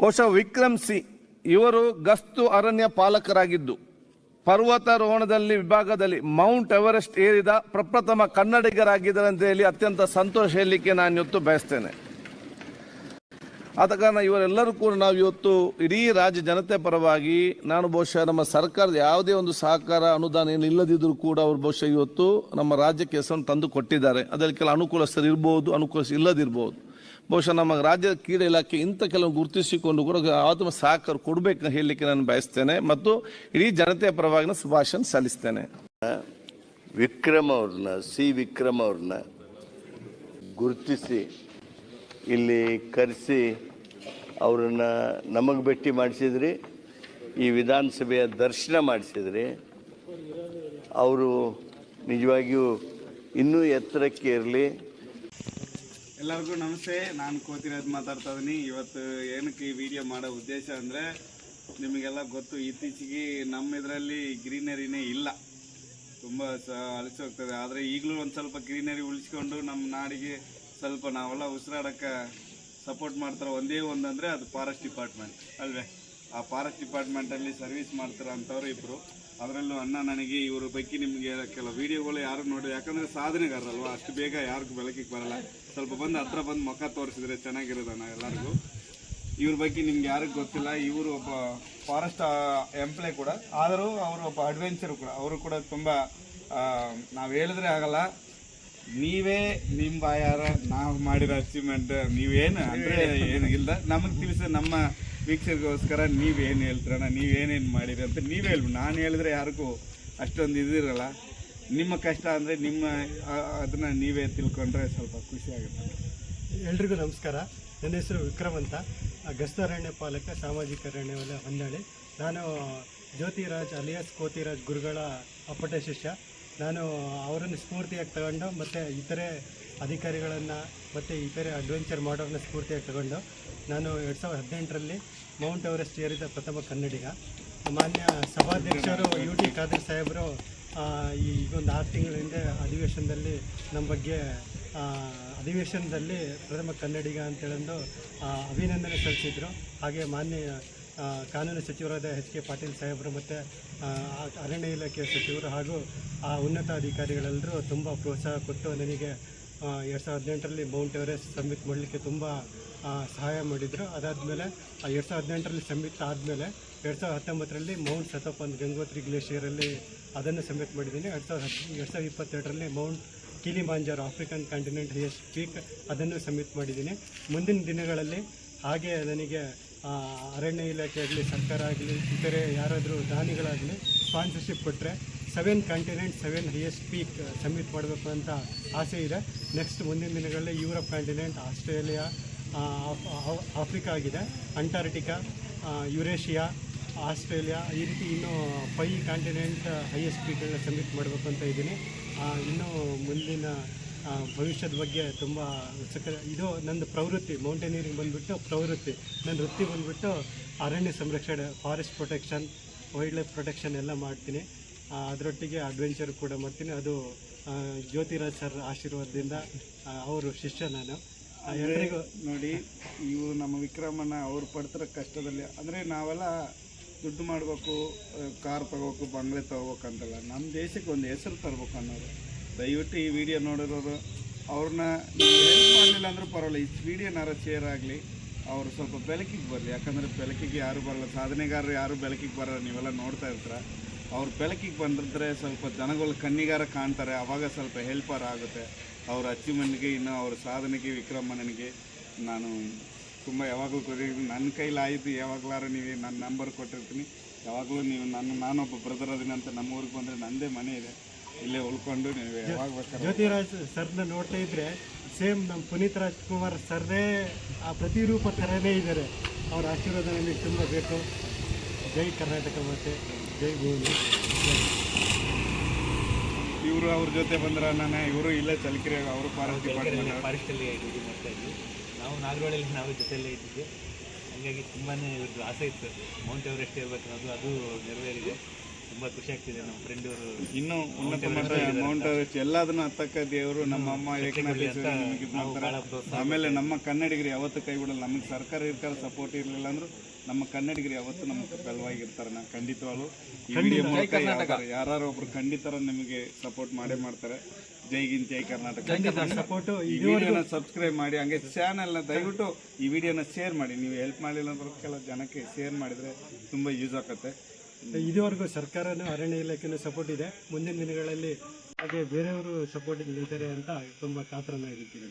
ಬಹುಶಃ ವಿಕ್ರಮ್ ಸಿ ಇವರು ಗಸ್ತು ಅರಣ್ಯ ಪಾಲಕರಾಗಿದ್ದು, ಪರ್ವತಾರೋಹಣದಲ್ಲಿ ವಿಭಾಗದಲ್ಲಿ ಮೌಂಟ್ ಎವರೆಸ್ಟ್ ಏರಿದ ಪ್ರಪ್ರಥಮ ಕನ್ನಡಿಗರಾಗಿದ್ದಾರೆ ಅಂತ ಹೇಳಿ ಅತ್ಯಂತ ಸಂತೋಷ ಹೇಳಲಿಕ್ಕೆ ನಾನು ಇವತ್ತು ಬಯಸ್ತೇನೆ. ಆದ ಕಾರಣ ಇವರೆಲ್ಲರೂ ಕೂಡ ನಾವು ಇವತ್ತು ಇಡೀ ರಾಜ್ಯ ಜನತೆ ಪರವಾಗಿ ನಾನು ಬಹುಶಃ ನಮ್ಮ ಸರ್ಕಾರದ ಯಾವುದೇ ಒಂದು ಸಹಕಾರ ಅನುದಾನ ಏನು ಇಲ್ಲದಿದ್ದರೂ ಕೂಡ ಅವರು ಬಹುಶಃ ಇವತ್ತು ನಮ್ಮ ರಾಜ್ಯಕ್ಕೆ ಹೆಸರನ್ನು ತಂದು ಕೊಟ್ಟಿದ್ದಾರೆ. ಅದರಲ್ಲಿ ಕೆಲ ಅನುಕೂಲಸ್ಥರು ಇರ್ಬೋದು ಅನುಕೂಲ ಇಲ್ಲದಿರ್ಬೋದು. ಬಹುಶಃ ನಮ್ಮ ರಾಜ್ಯದ ಕ್ರೀಡೆ ಇಲಾಖೆ ಇಂಥ ಕೆಲವು ಗುರುತಿಸಿಕೊಂಡು ಕೂಡ ಆತ್ಮ ಸಹಕಾರ ಕೊಡಬೇಕು ಹೇಳಲಿಕ್ಕೆ ನಾನು ಬಯಸ್ತೇನೆ ಮತ್ತು ಇಡೀ ಜನತೆಯ ಪರವಾಗಿ ಶುಭಾಶಯ ಸಲ್ಲಿಸ್ತೇನೆ. ವಿಕ್ರಮ್ ಅವ್ರನ್ನ, ಸಿ. ವಿಕ್ರಮ್ ಅವ್ರನ್ನ ಗುರುತಿಸಿ, ಇಲ್ಲಿ ಕರೆಸಿ ಅವರನ್ನು ನಮಗೆ ಭೇಟಿ ಮಾಡಿಸಿದ್ರಿ, ಈ ವಿಧಾನಸಭೆಯ ದರ್ಶನ ಮಾಡಿಸಿದ್ರಿ. ಅವರು ನಿಜವಾಗಿಯೂ ಇನ್ನೂ ಎತ್ತರಕ್ಕೆ ಇರಲಿ. ಎಲ್ಲರಿಗೂ ನಮಸ್ತೆ. ನಾನು ಕೋತಿರಾಜ್ ಮಾತಾಡ್ತಾ ಇದ್ದೀನಿ ಇವತ್ತು ಏನಕ್ಕೆ ಈ ವಿಡಿಯೋ ಮಾಡೋ ಉದ್ದೇಶ ಅಂದರೆ ನಿಮಗೆಲ್ಲ ಗೊತ್ತು, ಇತ್ತೀಚೆಗೆ ನಮ್ಮ ಇದರಲ್ಲಿ ಗ್ರೀನರಿನೇ ಇಲ್ಲ. ತುಂಬ ಸ ಅಳಿಸಿ ಹೋಗ್ತದೆ. ಆದರೆ ಈಗಲೂ ಒಂದು ಸ್ವಲ್ಪ ಗ್ರೀನರಿ ಉಳಿಸ್ಕೊಂಡು ನಮ್ಮ ನಾಡಿಗೆ ಸ್ವಲ್ಪ ನಾವೆಲ್ಲ ಉಸಿರಾಡೋಕ್ಕೆ ಸಪೋರ್ಟ್ ಮಾಡ್ತಾರೆ ಒಂದೇ ಒಂದಂದರೆ ಅದು ಫಾರೆಸ್ಟ್ ಡಿಪಾರ್ಟ್ಮೆಂಟ್ ಅಲ್ವೇ? ಆ ಫಾರೆಸ್ಟ್ ಡಿಪಾರ್ಟ್ಮೆಂಟಲ್ಲಿ ಸರ್ವಿಸ್ ಮಾಡ್ತಾರೆ ಅಂಥವ್ರು ಇಬ್ಬರು ಅದರಲ್ಲೂ ಅಣ್ಣ ನನಗೆ, ಇವ್ರ ಬಗ್ಗೆ ನಿಮಗೆ ಕೆಲವು ವಿಡಿಯೋಗಳು ಯಾರು ನೋಡಿ, ಯಾಕಂದರೆ ಸಾಧನೆಗಾರರಲ್ವ? ಅಷ್ಟು ಬೇಗ ಯಾರಿಗೂ ಬೆಳಕಿಗೆ ಬರಲ್ಲ. ಸ್ವಲ್ಪ ಬಂದು ಹತ್ರ ಬಂದು ಮುಖ ತೋರಿಸಿದ್ರೆ ಚೆನ್ನಾಗಿರೋದಣ್ಣ ಎಲ್ಲರಿಗೂ. ಇವ್ರ ಬಗ್ಗೆ ನಿಮ್ಗೆ ಯಾರಿಗೂ ಗೊತ್ತಿಲ್ಲ. ಇವರು ಒಬ್ಬ ಫಾರೆಸ್ಟ್ ಎಂಪ್ಲಾಯ್ ಕೂಡ. ಆದರೂ ಅವರು ಒಬ್ಬ ಅಡ್ವೆಂಚರ್ ಕೂಡ. ಅವರು ಕೂಡ ತುಂಬ ನಾವು ಹೇಳಿದ್ರೆ ಆಗಲ್ಲ. ನೀವೇ ನಿಮ್ಮ ಬಾಯಾರ, ನಾವು ಮಾಡಿರೋ ಅಚೀವ್ಮೆಂಟ್ ನೀವೇನು ಅಂದರೆ ಏನು ಇಲ್ಲ. ನಮಗೆ ತಿಳಿಸ ನಮ್ಮ ವೀಕ್ಷಕರಿಗೋಸ್ಕರ ನೀವೇನು ಹೇಳ್ತಿರೋಣ ನೀವೇನೇನು ಮಾಡಿರಿ ಅಂತ ನೀವೇ ಹೇಳ್ಬಿ ನಾನು ಹೇಳಿದ್ರೆ ಯಾರಿಗೂ ಅಷ್ಟೊಂದು ಇದಿರಲ್ಲ ನಿಮ್ಮ ಕಷ್ಟ ಅಂದರೆ ನಿಮ್ಮ ಅದನ್ನು ನೀವೇ ತಿಳ್ಕೊಂಡ್ರೆ ಸ್ವಲ್ಪ ಖುಷಿಯಾಗುತ್ತೆ ಎಲ್ರಿಗೂ ನಮಸ್ಕಾರ. ನನ್ನ ಹೆಸರು ವಿಕ್ರಮ್ ಅಂತ. ಗಸ್ತಾರಣ್ಯ ಪಾಲಕ, ಸಾಮಾಜಿಕ ಅರಣ್ಯ ವಲಯ ಹೊಂದಾಳಿ ನಾನು ಜ್ಯೋತಿರಾಜ್ ಅಲಿಯಾಸ್ ಕೋತಿರಾಜ್ ಗುರುಗಳ ಅಪ್ಪಟ ಶಿಷ್ಯ. ನಾನು ಅವರನ್ನು ಸ್ಫೂರ್ತಿಯಾಗಿ ತಗೊಂಡು ಮತ್ತು ಇತರೆ ಅಧಿಕಾರಿಗಳನ್ನು ಮತ್ತು ಇತರೆ ಅಡ್ವೆಂಚರ್ ಮಾಡೋರನ್ನ ಸ್ಫೂರ್ತಿಯಾಗಿ ತಗೊಂಡು ನಾನು ಎರಡು ಸಾವಿರದ ಹದಿನೆಂಟರಲ್ಲಿ ಮೌಂಟ್ ಎವರೆಸ್ಟ್ ಏರಿದ ಪ್ರಥಮ ಕನ್ನಡಿಗ. ಮಾನ್ಯ ಸಭಾಧ್ಯಕ್ಷರು ಯು ಟಿ ಖಾದರ್ ಸಾಹೇಬರು ಈ ಈಗೊಂದು ಆರು ತಿಂಗಳ ಹಿಂದೆ ಅಧಿವೇಶನದಲ್ಲಿ ನಮ್ಮ ಬಗ್ಗೆ ಅಧಿವೇಶನದಲ್ಲಿ ಪ್ರಥಮ ಕನ್ನಡಿಗ ಅಂತೇಳಂದು ಅಭಿನಂದನೆ ಸಲ್ಲಿಸಿದರು. ಹಾಗೆ ಮಾನ್ಯ ಕಾನೂನು ಸಚಿವರಾದ ಎಚ್ ಕೆ ಪಾಟೀಲ್ ಸಾಹೇಬರು ಮತ್ತು ಅರಣ್ಯ ಇಲಾಖೆಯ ಸಚಿವರು ಹಾಗೂ ಆ ಉನ್ನತ ಅಧಿಕಾರಿಗಳೆಲ್ಲರೂ ತುಂಬ ಪ್ರೋತ್ಸಾಹ ಕೊಟ್ಟು ನನಗೆ ಎರಡು ಸಾವಿರದ ಹದಿನೆಂಟರಲ್ಲಿ ಮೌಂಟ್ ಎವರೆಸ್ಟ್ ಸಬ್ಮಿಟ್ ಮಾಡಲಿಕ್ಕೆ ತುಂಬ ಸಹಾಯ ಮಾಡಿದರು. ಅದಾದಮೇಲೆ ಎರಡು ಸಾವಿರದ ಹದಿನೆಂಟರಲ್ಲಿ ಸಬ್ಮಿಟ್ ಆದಮೇಲೆ, ಎರಡು ಸಾವಿರದ ಹತ್ತೊಂಬತ್ತರಲ್ಲಿ ಮೌಂಟ್ ಸತೋಪಂತ್ ಗಂಗೋತ್ರಿ ಗ್ಲೇಷಿಯರಲ್ಲಿ ಅದನ್ನು ಸಬ್ಮಿಟ್ ಮಾಡಿದ್ದೀನಿ. ಎರಡು ಸಾವಿರದ ಹತ್ತು, ಎರಡು ಸಾವಿರದ ಇಪ್ಪತ್ತೆರಡರಲ್ಲಿ mount Kilimanjaro African continent highest peak ಅದನ್ನು ಸಬ್ಮಿಟ್ ಮಾಡಿದ್ದೀನಿ. ಮುಂದಿನ ದಿನಗಳಲ್ಲಿ ಹಾಗೆ ನನಗೆ ಅರಣ್ಯ ಇಲಾಖೆ ಆಗಲಿ, ಸರ್ಕಾರ ಆಗಲಿ, ಇತರೆ ಯಾರಾದರೂ ದಾನಿಗಳಾಗಲಿ ಸ್ಪಾನ್ಸರ್ಶಿಪ್ ಕೊಟ್ಟರೆ seven continent seven highest peak submit ಮಾಡಬೇಕು ಅಂತ ಆಸೆ ಇದೆ. ನೆಕ್ಸ್ಟ್ ಮುಂದಿನ ದಿನಗಳಲ್ಲಿ ಯುರೋಪ್ ಕಾಂಟಿನೆಂಟ್ ಆಸ್ಟ್ರೇಲಿಯಾ ಆಫ್ರಿಕಾ ಆಗಿದೆ. ಅಂಟಾರ್ಟಿಕಾ ಯುರೇಷಿಯಾ ಆಸ್ಟ್ರೇಲಿಯಾ ಈ ರೀತಿ ಇನ್ನೂ ಫೈ ಕಾಂಟಿನೆಂಟ್ ಹೈಯೆಸ್ಟ್ ಪೀಕ್ಗಳನ್ನ ಸಬ್ಮಿಟ್ ಮಾಡಬೇಕು ಅಂತ ಇದ್ದೀನಿ. ಇನ್ನೂ ಮುಂದಿನ ಭವಿಷ್ಯದ ಬಗ್ಗೆ ತುಂಬ ಉತ್ಸುಕ, ಇದು ನಂದು ಪ್ರವೃತ್ತಿ ಮೌಂಟೇನಿಯರಿಂಗ್ ಬಂದುಬಿಟ್ಟು ಪ್ರವೃತ್ತಿ. ನನ್ನ ವೃತ್ತಿ ಬಂದುಬಿಟ್ಟು ಅರಣ್ಯ ಸಂರಕ್ಷಣೆ forest protection wildlife protection ಎಲ್ಲ ಮಾಡ್ತೀನಿ. ಅದರೊಟ್ಟಿಗೆ ಅಡ್ವೆಂಚರ್ ಕೂಡ ಮಾಡ್ತೀನಿ. ಅದು ಜ್ಯೋತಿರಾಜ್ ಸರ್ ಆಶೀರ್ವಾದದಿಂದ ಅವರು ಶಿಷ್ಯ ನಾನು. ಎಲ್ಲರಿಗೂ ನೋಡಿ ಇವು ನಮ್ಮ ವಿಕ್ರಮಣ್ಣ ಅವ್ರು ಪಡ್ತಿರೋ ಕಷ್ಟದಲ್ಲಿ ಅಂದರೆ ನಾವೆಲ್ಲ ದುಡ್ಡು ಮಾಡಬೇಕು ಕಾರ್ ತಗೋಬೇಕು ಬಂಗ್ಲೆ ತಗೋಬೇಕು ಅಂತಲ್ಲ ನಮ್ಮ ದೇಶಕ್ಕೆ ಒಂದು ಹೆಸರು ತರಬೇಕು ಅನ್ನೋರು. ದಯವಿಟ್ಟು ಈ ವಿಡಿಯೋ ನೋಡಿರೋರು ಅವ್ರನ್ನ ಹೆಲ್ಪ್ ಮಾಡಲಿಲ್ಲ ಅಂದರೂ ಪರವಾಗಿಲ್ಲ ಈ ವಿಡಿಯೋನಾರ ಶೇರ್ ಆಗಲಿ ಅವರು ಸ್ವಲ್ಪ ಬೆಳಕಿಗೆ ಬರಲಿ. ಯಾಕಂದರೆ ಬೆಳಕಿಗೆ ಯಾರು ಬರಲ್ಲ ಸಾಧನೆಗಾರರು ಯಾರು ಬೆಳಕಿಗೆ ಬರಲ್ಲ ನೀವೆಲ್ಲ ನೋಡ್ತಾ ಇರ್ತೀರ. ಅವ್ರು ಬೆಳಕಿಗೆ ಬಂದಿದ್ರೆ ಸ್ವಲ್ಪ ಜನಗಳು ಕಣ್ಣಿಗಾರ ಕಾಣ್ತಾರೆ ಆವಾಗ ಸ್ವಲ್ಪ ಹೆಲ್ಪರ್ ಆಗುತ್ತೆ. ಅವ್ರ ಅಚೀವ್ಮೆಂಟ್ಗೆ ಇನ್ನು ಅವ್ರ ಸಾಧನೆಗೆ ವಿಕ್ರಮಣ್ಣನಿಗೆ ನಾನು ತುಂಬ ಯಾವಾಗಲೂ ಕೊಟ್ಟಿದ್ದೀನಿ. ನನ್ನ ಕೈಲಾಯಿತು ಯಾವಾಗಲಾರು ನೀವು ನನ್ನ ನಂಬರ್ ಕೊಟ್ಟಿರ್ತೀನಿ. ಯಾವಾಗಲೂ ನೀವು ನನ್ನ ನಾನೊಬ್ಬ ಬ್ರದರ್ ಅದೀನಿ ಅಂತ ನಮ್ಮ ಊರಿಗೆ ಬಂದರೆ ನನ್ನದೇ ಮನೆ ಇದೆ. ಇಲ್ಲೇ ಉಳ್ಕೊಂಡು ನೀವು ಯಾವಾಗ ಬೇಕಾದ್ರೆ ಜ್ಯೋತಿರಾಜ್ ಸರ್ನ ನೋಡ್ತಾ ಇದ್ರೆ ಸೇಮ್ ನಮ್ಮ ಪುನೀತ್ ರಾಜ್ಕುಮಾರ್ ಸರ್ದೇ ಆ ಪ್ರತಿರೂಪ ಥರನೇ ಇದ್ದಾರೆ ಅವರ ಆಶೀರ್ವಾದ ನನಗೆ ತುಂಬ ಬೇಕು. ಜೈ ಕರ್ನಾಟಕ ಮತ್ತು ಇವರು ಅವ್ರ ಜೊತೆ ಬಂದ್ರ ನಾನು ಇವರು ಇಲ್ಲೇ ಚಲಕಿರಿ ಅವರು ಫಾರೆಸ್ಟ್ ಡಿಪಾರ್ಟ್ಮೆಂಟ್ ಫಾರೆಸ್ಟಲ್ಲಿ ಡ್ಯೂಟಿ ಮಾಡ್ತಾ ಇದ್ವಿ. ನಾವು ನಾಗರಹೊಳೆಯಲ್ಲಿ ನಾವು ಜೊತೆಯಲ್ಲೇ ಇದ್ದಿದ್ದೆ. ಹಾಗಾಗಿ ತುಂಬಾ ಇವ್ರದ್ದು ಆಸೆ ಇತ್ತು. ಮೌಂಟ್ ಎವರೆಸ್ಟ್ ಇರಬೇಕು ಅನ್ನೋದು ಅದು ನೆರವೇರಿದೆ. ತುಂಬ ಖುಷಿ ಆಗ್ತಿದೆ ನಮ್ಮ ಫ್ರೆಂಡ್ ಅವರು. ಇನ್ನು ಉನ್ನತ ಮಟ್ಟ ಮೌಂಟ್ ಎವರೆಸ್ಟ್ ಎಲ್ಲದನ್ನು ಹತ್ತಕ್ಕ ದೇವರು ನಮ್ಮ ಅಮ್ಮ ಏಕನಾಥೇಶ್ವರಿ ಆಮೇಲೆ ನಮ್ಮ ಕನ್ನಡಿಗರು ಯಾವತ್ತೂ ಕೈ ಬಿಡಲ್ಲ. ನಮಗೆ ಸರ್ಕಾರ ಇರ್ತಾರೆ ಸಪೋರ್ಟ್ ಇರಲಿಲ್ಲ ಅಂದ್ರೂ ನಮ್ಮ ಕನ್ನಡಿಗರು ಯಾವತ್ತು ನಮ್ಮ ಬೆಲವಾಗಿರ್ತಾರೆ. ನಾ ಖಂಡಿತವಾಗ್ಲು ಈ ವಿಡಿಯೋ ಮೂಲಕ ಯಾರು ಒಬ್ರು ಖಂಡಿತರ ನಿಮಗೆ ಸಪೋರ್ಟ್ ಮಾಡೇ ಮಾಡ್ತಾರೆ. ಜೈ ಗಿನ್ ಜೈ ಕರ್ನಾಟಕ. ಸಪೋರ್ಟ್ ಈ ವಿಡಿಯೋನ ಸಬ್ಸ್ಕ್ರೈಬ್ ಮಾಡಿ ಹಂಗೆ ಚಾನಲ್ನ ದಯವಿಟ್ಟು ಈ ವಿಡಿಯೋನ ಶೇರ್ ಮಾಡಿ. ನೀವು ಹೆಲ್ಪ್ ಮಾಡಲಿಲ್ಲ ಅಂದ್ರೆ ಕೆಲ ಜನಕ್ಕೆ ಶೇರ್ ಮಾಡಿದರೆ ತುಂಬ ಯೂಸ್ ಆಗುತ್ತೆ. ಇದುವರೆಗೂ ಸರ್ಕಾರನೂ ಅರಣ್ಯ ಇಲಾಖೆನೂ ಸಪೋರ್ಟ್ ಇದೆ. ಮುಂದಿನ ದಿನಗಳಲ್ಲಿ ಹಾಗೆ ಬೇರೆಯವರು ಸಪೋರ್ಟ್ ನಿಲ್ತಾರೆ ಅಂತ ತುಂಬ ಕಾತರನಾಗಿರ್ತೀನಿ